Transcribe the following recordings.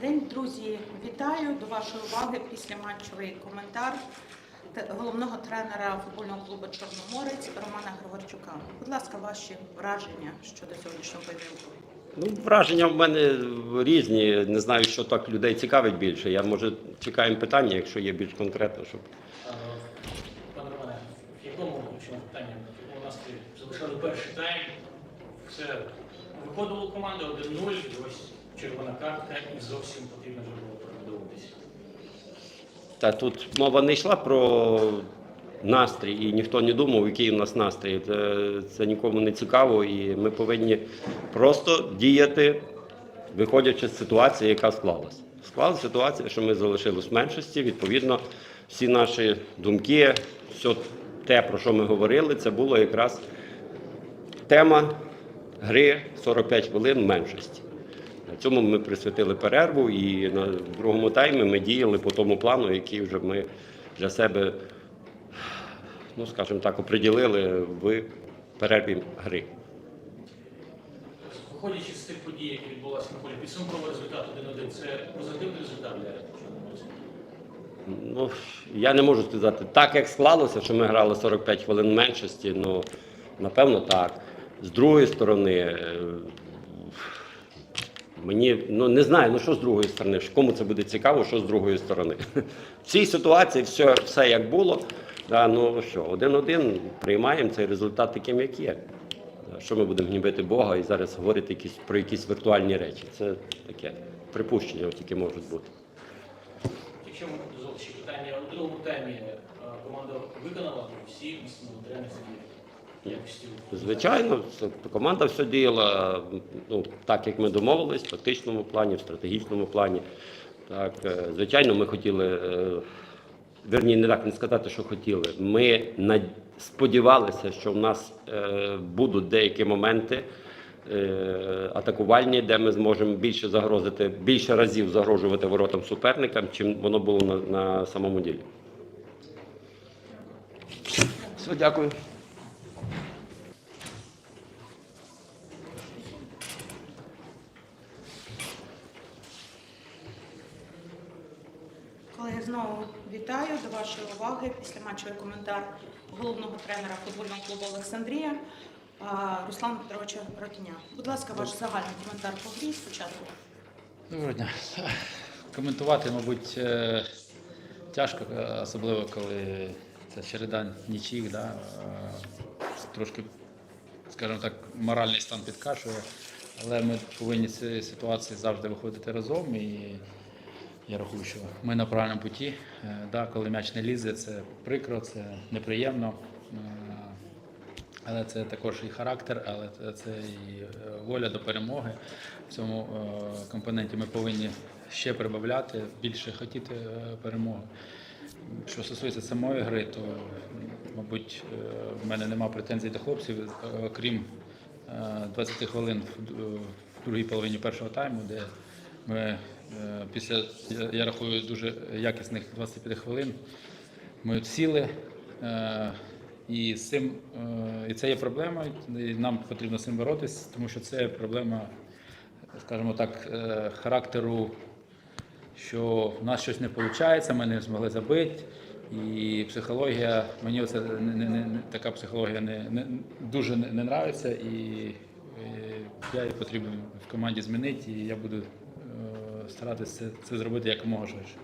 день, друзі. Вітаю до вашої уваги після матчовий коментар головного тренера футбольного клубу Чорноморець Романа Григорчука. Будь ласка, ваші враження щодо сьогоднішнього поєдинку. Ну, враження в мене різні. Не знаю, що так людей цікавить більше. Я може чекаємо питання, якщо є більш конкретно, щоб Пане Романе, в якому питання? В якому настрої залишали перший тайм? Все виходило команда 1-0, і ось червона картка, і зовсім потрібно вже було перебудовуватися. Та тут мова не йшла про настрій, і ніхто не думав, який у нас настрій. Це, це нікому не цікаво, і ми повинні просто діяти, виходячи з ситуації, яка склалася. Склалася ситуація, що ми залишились в меншості. Відповідно, всі наші думки, все те, про що ми говорили, це було якраз тема гри 45 хвилин меншості. На цьому ми присвятили перерву і на другому таймі ми діяли по тому плану, який вже ми для себе, ну скажімо так, оприділили в перерві гри. Виходячи з тих подій, які відбулися на полі, підсумковий результат 1-1, це позитивний результат для? Ну, я не можу сказати, так як склалося, що ми грали 45 хвилин меншості, ну напевно так. З другої сторони, е, мені ну не знаю, ну що з другої сторони, кому це буде цікаво, що з другої сторони. В цій ситуації все, все як було. Да, ну що, один-один приймаємо цей результат таким, як є. Що ми будемо гнібити Бога і зараз говорити якісь, про якісь віртуальні речі. Це таке припущення тільки можуть бути. Якщо ми дозволите питання, у другому таймі е, команда виконала всі тренерські. Звичайно, команда все діяла ну, так, як ми домовились, в тактичному плані, в стратегічному плані. Так, е, звичайно, ми хотіли, е, верні, не так не сказати, що хотіли. Ми сподівалися, що в нас е, будуть деякі моменти атакувальні, де ми зможемо більше загрозити, більше разів загрожувати воротам суперникам, чим воно було на, на самому ділі. Все, дякую. Колеги, знову вітаю до вашої уваги після матчовий коментар головного тренера футбольного клубу Олександрія Руслана Петровича Ротіня. Будь ласка, ваш загальний коментар по грі спочатку. Доброго дня. Коментувати, мабуть, е, тяжко, е, особливо коли це череда нічих, да, е, трошки, скажімо так, моральний стан підкашує. Але ми повинні з цієї ситуації завжди виходити разом. І я рахую, що ми на правильному путі. Е, Да, коли м'яч не лізе, це прикро, це неприємно. Е, але це також і характер, але це- і е, воля до перемоги. В цьому компоненті ми повинні ще прибавляти, більше хотіти перемоги. Що стосується самої гри, то, мабуть, в мене немає претензій до хлопців, окрім е, 20 хвилин в другій половині першого тайму, де ми після, я- рахую, дуже якісних 25 хвилин ми сіли. е, І з цим е, і це є проблема, і нам потрібно з цим боротись, тому що це проблема, скажімо так, е, характеру, що в нас щось не виходить, ми не змогли забити. І психологія, мені оце не, не, не, така психологія не, не, дуже не, не нравиться, і е, я її потрібно в команді змінити, і я буду е, старатися це, це зробити якомога швидше.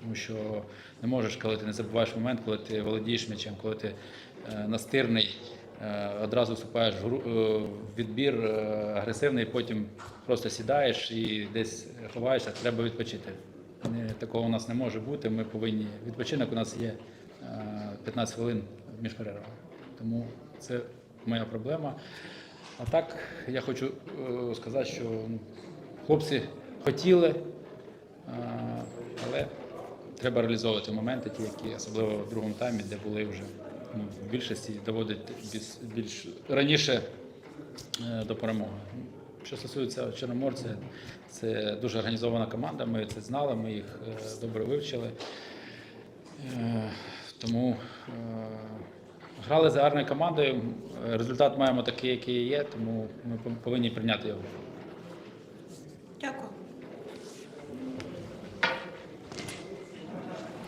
Тому що не можеш, коли ти не забуваєш момент, коли ти володієш м'ячем, коли ти е, настирний, е, одразу вступаєш в е, відбір агресивний, потім просто сідаєш і десь ховаєшся, треба відпочити. Такого у нас не може бути. Ми повинні відпочинок. У нас є е, 15 хвилин між перервами. Тому це моя проблема. А так я хочу сказати, що ну, хлопці хотіли, але треба реалізовувати моменти, ті, які особливо в другому таймі, де були вже ну, в більшості доводити більш, більш раніше е, до перемоги. Що стосується Чорноморця, це дуже організована команда. Ми це знали, ми їх е, добре вивчили. Е, Тому грали за гарною командою. Результат маємо такий, який є, тому ми повинні прийняти його.